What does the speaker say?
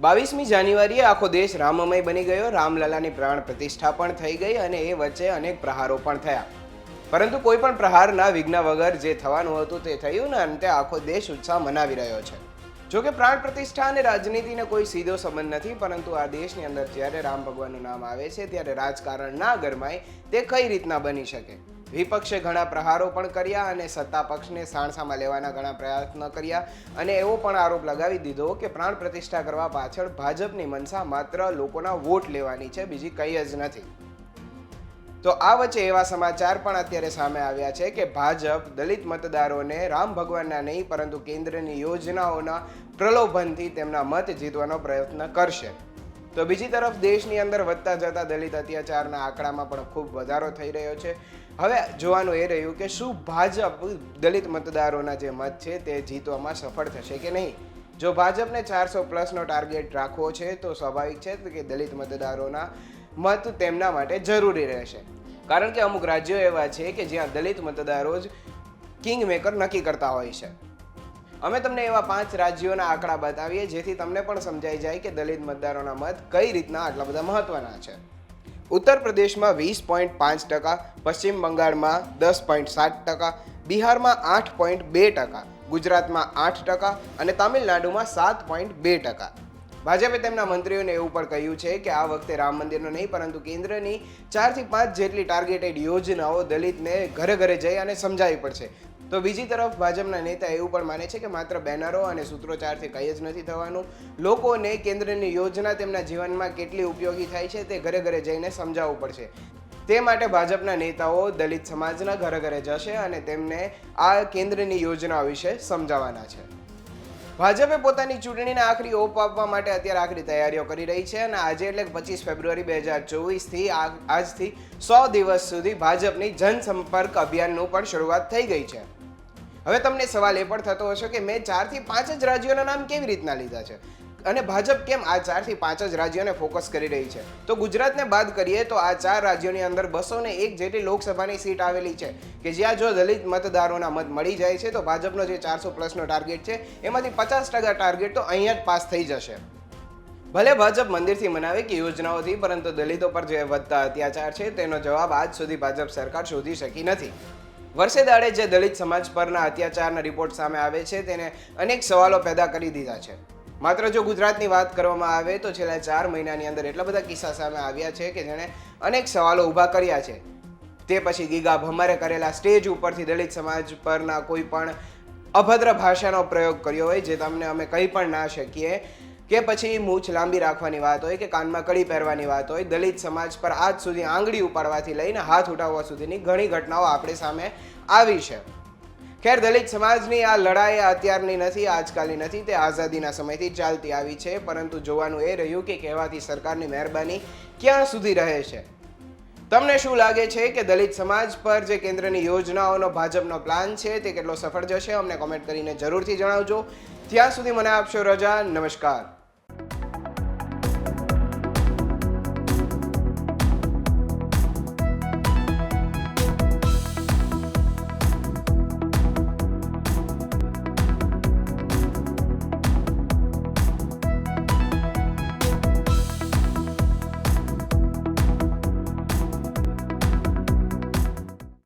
બાવીસમી જાન્યુઆરીએ આખો દેશ રામમય બની ગયો. રામલલાની પ્રાણ પ્રતિષ્ઠા પણ થઈ ગઈ અને એ વચ્ચે અનેક પ્રહારો પણ થયા. પરંતુ કોઈ પણ પ્રહારના વિઘ્ન વગર જે થવાનું હતું તે થયું ને અંતે આખો દેશ ઉત્સાહ મનાવી રહ્યો છે. જો કે પ્રાણ પ્રતિષ્ઠા અને રાજનીતિને કોઈ સીધો સંબંધ નથી, પરંતુ આ દેશની અંદર જ્યારે રામ ભગવાનનું નામ આવે છે, ત્યારે રાજકારણ ના ગરમાય તે કઈ રીતના બની શકે? વિપક્ષે ઘણા પ્રહારો પણ કર્યા અને સત્તા પક્ષને સાણસામાં લેવાના ઘણા પ્રયત્નો કર્યા. અને એવો પણ આરોપ લગાવી દીધો કે પ્રાણ પ્રતિષ્ઠા કરવા પાછળ ભાજપની મનસા માત્ર લોકોના વોટ લેવાની છે, બીજી કંઈ જ નથી. તો આ વચ્ચે એવા સમાચાર પણ અત્યારે સામે આવ્યા છે કે ભાજપ દલિત મતદારોને રામ ભગવાનના નહીં, પરંતુ કેન્દ્રની યોજનાઓના પ્રલોભનથી તેમના મત જીતવાનો પ્રયત્ન કરશે. તો બીજી તરફ દેશની અંદર વધતા જતા દલિત અત્યાચારના આંકડામાં પણ ખૂબ વધારો થઈ રહ્યો છે. હવે જોવાનું એ રહ્યું કે શું ભાજપ દલિત મતદારોના જે મત છે તે જીતવામાં સફળ થશે કે નહીં? જો ભાજપને ચારસો પ્લસનો ટાર્ગેટ રાખવો છે, તો સ્વાભાવિક છે કે દલિત મતદારોના મત તેમના માટે જરૂરી રહેશે. કારણ કે અમુક રાજ્યો એવા છે કે જ્યાં દલિત મતદારો જ કિંગ મેકર નક્કી કરતા હોય છે. અમે તમને એવા પાંચ રાજ્યોના આંકડા બતાવીએ જેથી તમને પણ સમજાઈ જાય કે દલિત મતદારોના મત કઈ રીતના આટલા બધા મહત્વના છે. ઉત્તર પ્રદેશમાં વીસ પોઈન્ટ પાંચ ટકા, પશ્ચિમ બંગાળમાં દસ પોઈન્ટ સાત ટકા, બિહારમાં આઠ પોઈન્ટ બે ટકા, ગુજરાતમાં આઠ ટકા અને તામિલનાડુમાં સાત પોઈન્ટ બે ટકા. ભાજપે તેમના મંત્રીઓને એવું પણ કહ્યું છે કે આ વખતે રામ મંદિરનો નહીં, પરંતુ કેન્દ્રની ચારથી પાંચ જેટલી ટાર્ગેટેડ યોજનાઓ દલિતને ઘરે ઘરે જઈ અને સમજાવી પડશે. તો બીજી તરફ ભાજપના નેતા એવું પણ માને છે કે માત્ર બેનરો અને સૂત્રોચ્ચારથી કંઈ જ નથી થવાનું. લોકોને કેન્દ્રની યોજના તેમના જીવનમાં કેટલી ઉપયોગી થાય છે તે ઘરે ઘરે જઈને સમજાવવું પડશે. તે માટે ભાજપના નેતાઓ દલિત સમાજના ઘરે ઘરે જશે અને તેમને આ કેન્દ્રની યોજના વિશે સમજાવવાના છે. ભાજપે પોતાની ચૂંટણીને આખરી ઓપ આપવા માટે અત્યારે આખરી તૈયારીઓ કરી રહી છે અને આજે એટલે પચીસ ફેબ્રુઆરી બે હજાર ચોવીસથી આજથી સો દિવસ સુધી ભાજપની જનસંપર્ક અભિયાનનું પણ શરૂઆત થઈ ગઈ છે. હવે તમને સવાલ એ પણ થતો હશે કે મેં ચારથી પાંચ જ રાજ્યોના નામ કેવી રીતના લીધા છે? અને ભાજપ કેમ આ ચારથી પાંચ જ રાજ્યોને ફોકસ કરી રહી છે? તો ગુજરાતને બાદ કરીએ તો આ ચાર રાજ્યોની અંદર બસો ને એક જેટલી લોકસભાની સીટ આવેલી છે કે જ્યાં જો દલિત મતદારોના મત મળી જાય છે, તો ભાજપનો જે ચારસો પ્લસનો ટાર્ગેટ છે, એમાંથી પચાસ ટકા ટાર્ગેટ તો અહીંયા જ પાસ થઈ જશે. ભલે ભાજપ મંદિરથી મનાવે કે યોજનાઓથી, પરંતુ દલિતો પર જે વધતા અત્યાચાર છે, તેનો જવાબ આજ સુધી ભાજપ સરકાર શોધી શકી નથી. વર્ષે દાડે જે દલિત સમાજ પરના અત્યાચારના રિપોર્ટ સામે આવે છે, તેને અનેક સવાલો પેદા કરી દીધા છે. માત્ર જો ગુજરાતની વાત કરવામાં આવે તો છેલ્લા ચાર મહિનાની અંદર એટલા બધા કિસ્સા સામે આવ્યા છે કે જેણે અનેક સવાલો ઊભા કર્યા છે. તે પછી ગીગા ભમરે કરેલા સ્ટેજ ઉપરથી દલિત સમાજ પરના કોઈ પણ અભદ્ર ભાષાનો પ્રયોગ કર્યો હોય, જે તમને અમે કંઈ પણ ના શકીએ કે પછી મૂછ લાંબી રાખવાની વાત હોય કે કાનમાં કડી પહેરવાની વાત હોય, દલિત સમાજ પર આજ સુધી આંગળી ઉપાડવાથી લઈને હાથ ઉઠાવવા સુધીની ઘણી ઘટનાઓ આપણી સામે આવી છે. ખેર, દલિત સમાજની આ લડાઈ અત્યારની નથી, આજકાલની નથી, તે આઝાદીના સમયથી ચાલતી આવી છે, પરંતુ જોવાનું એ રહ્યું કે કહેવાતી સરકારની મહેરબાની ક્યાં સુધી રહે છે? તમને શું લાગે છે કે દલિત સમાજ પર જે કેન્દ્રની યોજનાઓનો, ભાજપનો પ્લાન છે તે કેટલો સફળ જશે? અમને કોમેન્ટ કરીને જરૂરથી જણાવજો. ત્યાં સુધી મને આપશો રજા. નમસ્કાર.